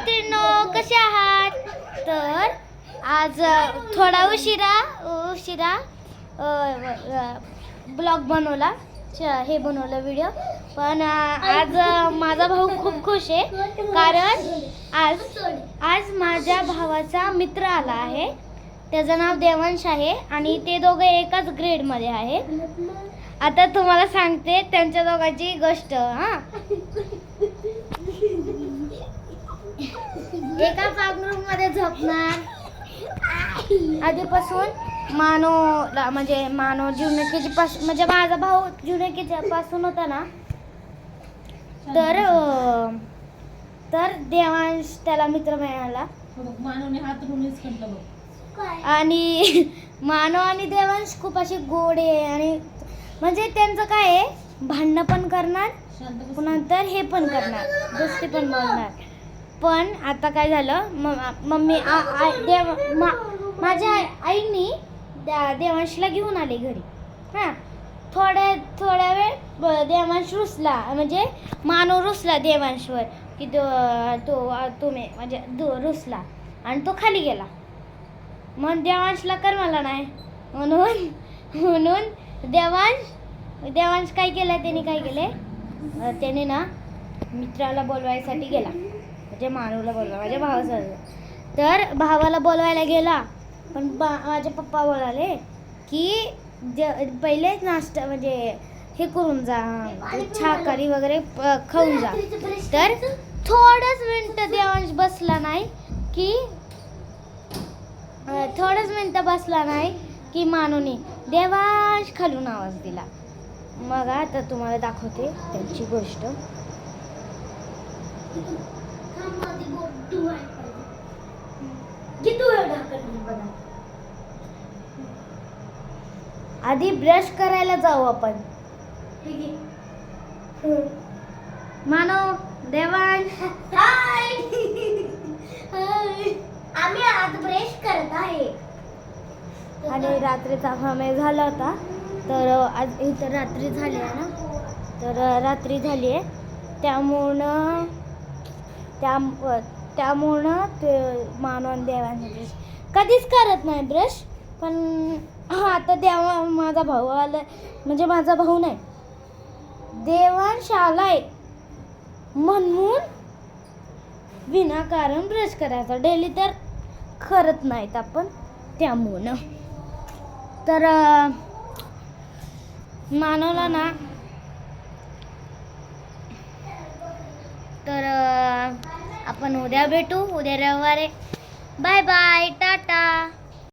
मैत्रिणींनो कसे आहात? तर आज थोडा उशिरा उशिरा ब्लॉग बनवला. हे बनवलं व्हिडिओ पण आज माझा भाऊ खूप खुश आहे. कारण आज आज माझ्या भावाचा मित्र आला आहे. त्याचं नाव देवांश आहे आणि ते दोघं एकाच ग्रेडमध्ये आहे आता तुम्हाला सांगते त्यांच्या दोघांची गोष्ट हां. एका मध्ये झोपणार. आधीपासून मानो म्हणजे मानो जुनकीची पासून म्हणजे माझा भाऊ जुनकीच्या पासून होता ना तर तर देवांश त्याला मित्र मिळाला. आणि मानव आणि देवांश खूप असे गोड आहे आणि म्हणजे त्यांचं काय आहे? भांडणं पण करणार. नंतर हे पण करणार दोस्ती पण बोलणार पण आता काय झालं? म- मम्मी आ- आ- देव मा- माझ्या आई- आईनी द्या देवांशला घेऊन आले घरी. हां. थोड्या थोड्या वेळ ब- देवांश रुसला. म्हणजे मानव रुसला देवांशवर. की तो तो तुम्ही म्हणजे दो रुसला. आणि तो खाली गेला. मग देवांशला करमला नाही. म्हणून म्हणून देवांश देवांश काय केलं? त्याने काय केले? त्याने ना मित्राला बोलवायसाठी गेला. म्हणजे मानवला बोलवा माझ्या भावाचा तर भावाला बोलवायला गेला पण बा माझे पप्पा बोलाले की ज पहिलेच नाश्ता म्हणजे हे करून जा शाकाहारी वगैरे खाऊन जा. तर थोडंच मिनटं देवांश बसला नाही की थोडंच मिनटं बसला नाही की मानूने देवांश खालून आवाज दिला. मग आता तुम्हाला दाखवते त्यांची गोष्ट. आधी ब्रश करायला जाऊ आपण. मानव देवांश. आम्ही आज ब्रश करत आहे. आणि रात्रीचा समय झाला होता. तर आज इथं रात्री झाली आहे ना? तर रात्री झाली आहे. त्यामुळं त्या त्यामुळं ते मानवान देवाने ब्रश. कधीच करत नाही ब्रश पण हा आता देवा माझा भाऊ आला म्हणजे माझा भाऊ नाही. देवांश आहे. म्हणून विनाकारण ब्रश करायचा. डेली तर करत नाहीत आपण त्यामुळं. तर मानवला ना तर अं, आपण उद्या भेटू उद्या रविवारी बाय बाय टाटा.